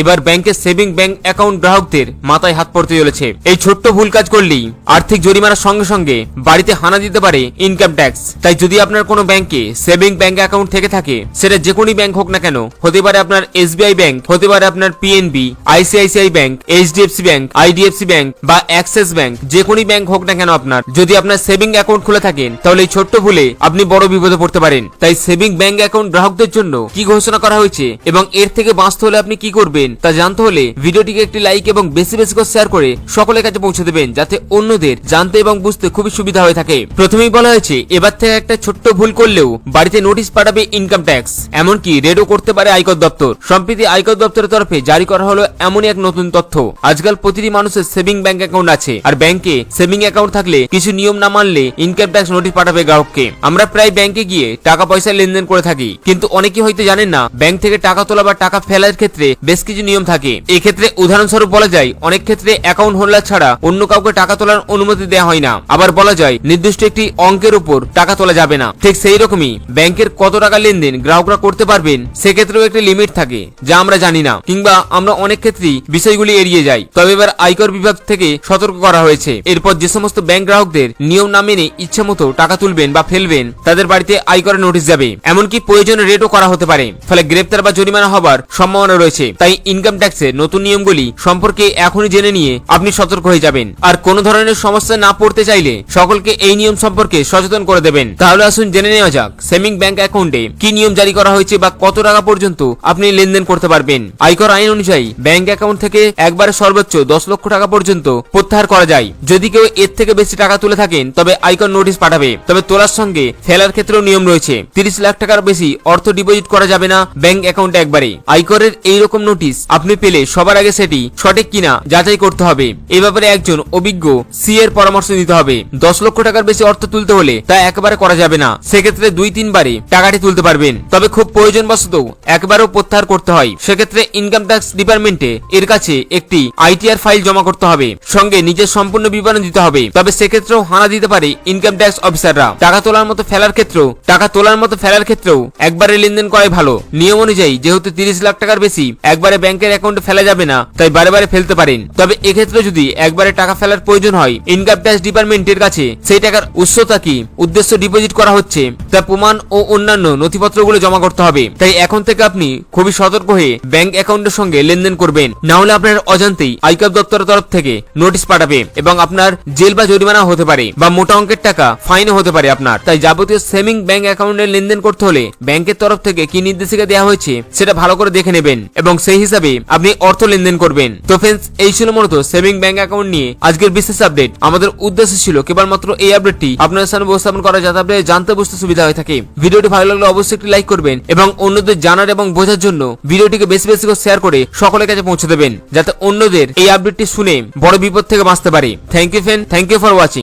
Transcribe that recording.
এবার ব্যাংকের saving bank account গ্রাহকদের মাথায় হাত পড়তে চলেছে। এই ছোট্ট ভুল কাজ করলেই আর্থিক জরিমানার সঙ্গে সঙ্গে বাড়িতে হানা দিতে পারে ইনকাম ট্যাক্স তাই যদি আপনার কোনো ব্যাংকে সেভিং ব্যাংক অ্যাকাউন্ট থেকে থাকে, সেটা যে কোনো ব্যাংক হোক না কেন, হতে পারে আপনার এসবিআই ব্যাংক, হতে পারে আপনার PNB, ICICI bank, HDFC bank, IDFC bank বা অ্যাক্সিস ব্যাংক যে কোনো ব্যাংক হোক না কেন আপনার। যদি আপনার সেভিং অ্যাকাউন্ট খুলে থাকেন তাহলে এই ছোট্ট ভুলে আপনি বড় বিপদে পড়তে পারেন। তাই সেভিং ব্যাংক অ্যাকাউন্ট গ্রাহকদের জন্য কি ঘোষণা করা হয়েছে এবং এর থেকে বাঁচতে হলে আপনি কি করবেন? তা জানতে হলে ভিডিওটিকে একটি লাইক এবং বেশি বেশি করে শেয়ার করে সকলের কাছে পৌঁছে দেবেন, যাতে অন্যদের জানতে এবং বুঝতে খুবই সুবিধা হয়ে থাকে। প্রথমেই বলা হয়েছে, এবার থেকে একটা ছোট্ট ভুল করলেও বাড়িতে নোটিশ পাঠাবে ইনকাম ট্যাক্স এমনকি রেডও করতে পারে আয়কর দপ্তর। সম্প্রতি আয়কর দপ্তরের তরফে জারি করা হলো এমনই এক নতুন তথ্য। আজকাল প্রতিটি মানুষের সেভিং ব্যাংক অ্যাকাউন্ট আছে, আর ব্যাংকে সেভিং অ্যাকাউন্ট থাকলে কিছু নিয়ম না মানলে ইনকাম ট্যাক্স নোটিশ পাঠাবে গ্রাহককে। আমরা প্রায় ব্যাংকে গিয়ে টাকা পয়সা লেনদেন করে থাকি, কিন্তু অনেকে হয়তো জানেন না ব্যাংক থেকে টাকা তোলা বা টাকা ফেলার ক্ষেত্রে বেশ কিছু নিয়ম থাকে। এক্ষেত্রে উদাহরণস্বরূপ বলা যায়, অনেক ক্ষেত্রে অ্যাকাউন্ট হোল্ডার ছাড়া অন্য কাউকে টাকা তোলার অনুমতি দেওয়া হয় না। আবার বলা যায়, নির্দিষ্ট একটি অঙ্কের উপর টাকা তোলা যাবে না। ঠিক সেই রকমই ব্যাংকের কত টাকা লেনদেন গ্রাহকরা করতে পারবেন, সেক্ষেত্রেও একটি লিমিট থাকে, যা আমরা জানি না। কিংবা আমরা অনেক ক্ষেত্রেই বিষয়গুলি এড়িয়ে যাই। তবে এবার আয়কর বিভাগ থেকে সতর্ক করা হয়েছে। এরপর যে সমস্ত ব্যাংক গ্রাহকদের নিয়ম না মেনে ইচ্ছে মতো টাকা তুলবেন বা ফেলবেন, তাদের বাড়িতে আয়করের নোটিশ যাবে। এমনকি প্রয়োজনে রেটও করা হতে পারে। ফলে গ্রেপ্তার বা জরিমানা হবার সম্ভাবনা রয়েছে। তাই ইনকাম ট্যাক্সের নতুন নিয়মগুলি সম্পর্কে এখনই জেনে নিয়ে আপনি সতর্ক হয়ে যাবেন। আর কোনো ধরনের সমস্যা না পড়তে চাইলে সকলকে এই নিয়ম সম্পর্কে সচেতন করে দেবেন। তাহলে আসুন জেনে নেওয়া যাক সেভিং ব্যাংক অ্যাকাউন্টে কি নিয়ম জারি করা হয়েছে বা কত টাকা পর্যন্ত আপনি লেনদেন করতে পারবেন। আয়কর আইন অনুযায়ী ব্যাংক অ্যাকাউন্ট থেকে একবারে সর্বোচ্চ দশ লক্ষ টাকা পর্যন্ত প্রত্যাহার করা যায়। যদি কেউ এর থেকে বেশি টাকা তুলে থাকেন, তবে আয়কর নোটিশ পাঠাবে। তবে তোলার সঙ্গে ফেলার ক্ষেত্রেও নিয়ম রয়েছে। তিরিশ লাখ টাকার বেশি অর্থ ডিপোজিট করা যাবে না ব্যাংক অ্যাকাউন্টে একবারে। আয়করের এই রকম নোটিশ আপনি পেলে সবার আগে সেটি সঠিক কিনা যাচাই করতে হবে। এ ব্যাপারে একজন অভিজ্ঞ সি এর পরামর্শ দিতে হবে। দশ লক্ষ টাকার বেশি অর্থ তুলতে হলে তা একেবারে করা যাবে না। সেক্ষেত্রে দুই তিনবারে টাকাটি তুলতে পারবেন। তবে খুব প্রয়োজন বশত একবারও প্রত্যাহার করতে হয়। সেক্ষেত্রে ইনকাম ট্যাক্স ডিপার্টমেন্টে এর কাছে একটি আইটিআর ফাইল জমা করতে হবে। সঙ্গে নিজের সম্পূর্ণ বিবরণ দিতে হবে। তবে সেক্ষেত্রেও হানা দিতে পারে ইনকাম ট্যাক্স অফিসাররা টাকা তোলার মতো ফেলার ক্ষেত্রেও, টাকা তোলার মতো ফেলার ক্ষেত্রেও একবারে লেনদেন করাই ভালো। নিয়ম অনুযায়ী যেহেতু তিরিশ লাখ টাকার বেশি, একবারে ব্যাংকের অ্যাকাউন্টে ফেলা যাবে না, তাই বারে ফেলতে পারেন। তবে এক্ষেত্রে যদি একবারে টাকা ফেলার প্রয়োজন হয় ইনকাম ট্যাক্স ডিপার্টমেন্টের কাছে সেই টাকার উৎসতা কি, উদ্দেশ্য ডিপোজিট করা হচ্ছে, তা প্রমাণ ও অন্যান্য নথিপত্রগুলো জমা করতে হবে। তাই এখন থেকে আপনি খুবই সতর্ক হয়ে ব্যাংক অ্যাকাউন্টের সঙ্গে লেনদেন করবেন। না হলে আপনার অজান্তেই আয়কর দপ্তরের তরফ থেকে নোটিশ পাঠাবে এবং আপনার জেল বা জরিমানা হতে পারে বা মোটা অঙ্কের টাকা ফাইনও হতে পারে আপনার। তাই যাবতীয় সেভিং ব্যাংক অ্যাকাউন্টে লেনদেন করতে হলে ব্যাংকের তরফ থেকে কি নির্দেশিকা দেওয়া হয়েছে, সেটা ভালো করে দেখে নেবেন এবং সেই হিসাবে আপনি অর্থ লেনদেন করবেন। তো ফ্রেন্ডস এই ছিল মূলত সেভিং ব্যাংক অ্যাকাউন্ট নিয়ে আজকের বিশেষ আপডেট আমাদের উদ্দেশ্য ছিল কেবলমাত্র এই আপডেটটি আপনাদের সামনে উপস্থাপন করা যাতে আপনাদের জানতে বুঝতে সুবিধা হয়ে থাকে। ভিডিওটি ভালো লাগলে অবশ্যই একটি লাইক করবেন এবং অন্যদের জানার এবং বোঝার জন্য ভিডিওটিকে বেশি বেশি করে শেয়ার করে সকলের কাছে পৌঁছে দেবেন, যাতে অন্যদের এই আপডেটটি শুনে বড় বিপদ থেকে বাঁচতে পারে। Thank you friend thank you for watching